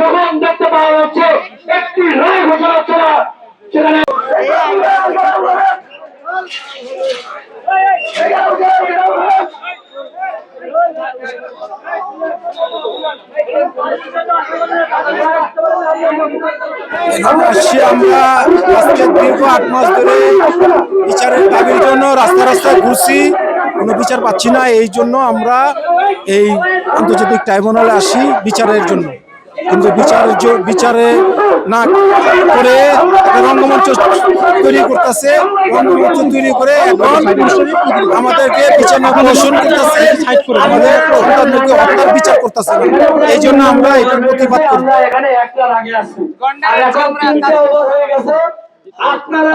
যখন দেখতে পাওয়া যাচ্ছে, একটি রায় ঘোষণা না। সেখানে আট মাস ধরে বিচারের দাবির জন্য রাস্তা রাস্তায় ঘুরছি। কোনো বিচার পাচ্ছি না, এই জন্য আমরা এই আন্তর্জাতিক ট্রাইব্যুনালে আসি বিচারের জন্য। কিন্তু বিচারের বিচারে না করে রঙ্গমঞ্চ তৈরি করতেছে রঙ্গমঞ্চ তৈরি করে এখন আমাদেরকে বিচার না প্রদর্শন করতেছে আমাদের সন্তানদেরকে হত্যার বিচার করতেছে। এই জন্য আমরা এটার প্রতিবাদ করি। আর। আপনারা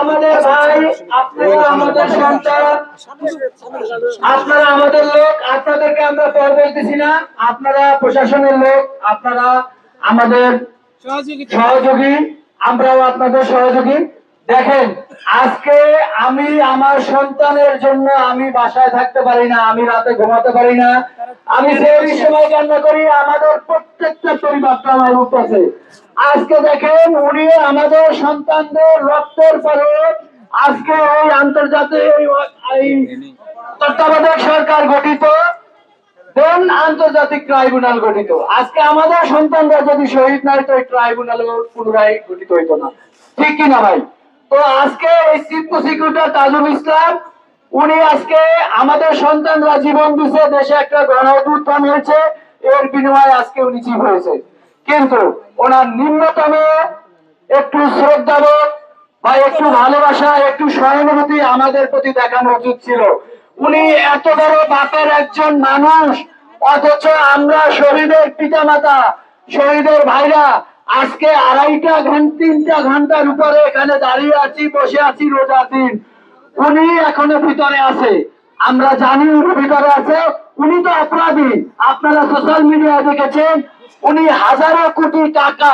আমাদের ভাই আপনারা আমাদের সন্তান। আপনারা আমাদের লোক আপনাদেরকে আমরা পর বলতেছি না। আপনারা প্রশাসনের লোক আপনারা আমাদের সহযোগী। আমরাও আপনাদের সহযোগী। দেখেন আজকে আমি আমার সন্তানের জন্য আমি বাসায় থাকতে পারি না আমি রাতে ঘুমাতে পারি না। আমি সেই সময় কান্না করি আমাদের প্রত্যেকটা পরিবারটা আমার উঠতেছে আজকে দেখেন উনি আমাদের সন্তানদের রক্তের পরে আজকে এই আন্তর্জাতিক তত্ত্বাবধায়ক সরকার গঠিত, দেন আন্তর্জাতিক ট্রাইব্যুনাল গঠিত। আজকে আমাদের সন্তানরা যদি শহীদ না হইতো, এই ট্রাইব্যুনাল পুনরায় গঠিত হইতো না। ঠিক কি না ভাই? তো আজকে এই চিফ প্রসিকিউটর তাজুল ইসলাম, উনি আজকে আমাদের সন্তানরা জীবন দিছে, দেশে একটা গণ অভ্যুত্থান হয়েছে, এর বিনিময়ে আজকে উনি চিফ হয়েছে। কিন্তু ওনার নিম্নতম একটু শ্রদ্ধাবোধ বা একটু ভালোবাসা, একটু সহানুভূতি আমাদের প্রতি দেখানো উচিত ছিল। উনি এত বড় বাপের একজন মানুষ, অথচ আমরা শহীদের পিতামাতা, শহীদের ভাইরা আজকে আড়াইটা ঘণ্টা তিনটা ঘণ্টার উপরে এখানে দাঁড়িয়ে আছি, বসে আছি, রোজা দিন উনি এখনও ভিতরে আছে। আমরা জানি উনি ভিতরে আছে। উনি তো অপরাধী। আপনারা সোশ্যাল মিডিয়ায় দেখেছেন উনি হাজারো কোটি টাকা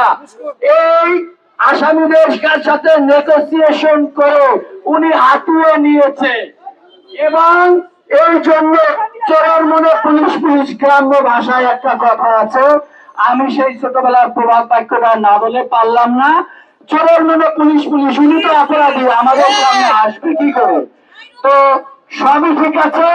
এই আসামিদের সাথে নেগোসিয়েশন করে উনি হাতিয়ে নিয়েছে। এবং এই জন্য চোরের মনে পুলিশ পুলিশ গ্রাম্য ভাষায় একটা কথা আছে। আমি সেই ছোটবেলার প্রভাব বাক্যটা না বলে পারলাম না। চোরের মনে পুলিশ পুলিশ, উনি তো অপরাধী, আমাদের গ্রামে আসবে কি করে? তো সবই ঠিক আছে।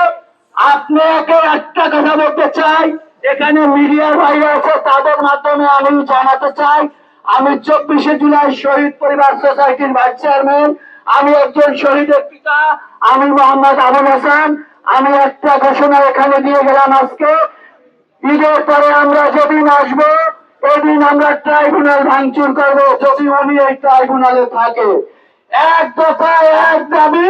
আপনাকে একটা কথা বলতে চাই। এখানে মিডিয়ার ভাইরা আছে, তাদের মাধ্যমে আমি জানাতে চাই, আমি চব্বিশে জুলাই শহীদ পরিবার সোসাইটির ভাইস চেয়ারম্যান, আমি একজন শহীদের পিতা, আমি মোহাম্মদ আবুল হাসান, আমি একটা ঘোষণা এখানে দিয়ে গেলাম আজকে। ঈদের পরে আমরা যেদিন আসব, এদিন আমরা ট্রাইব্যুনাল ভাঙচুর করব, যদি উনি এই ট্রাইব্যুনালে থাকে। এক দফায় এক দাবি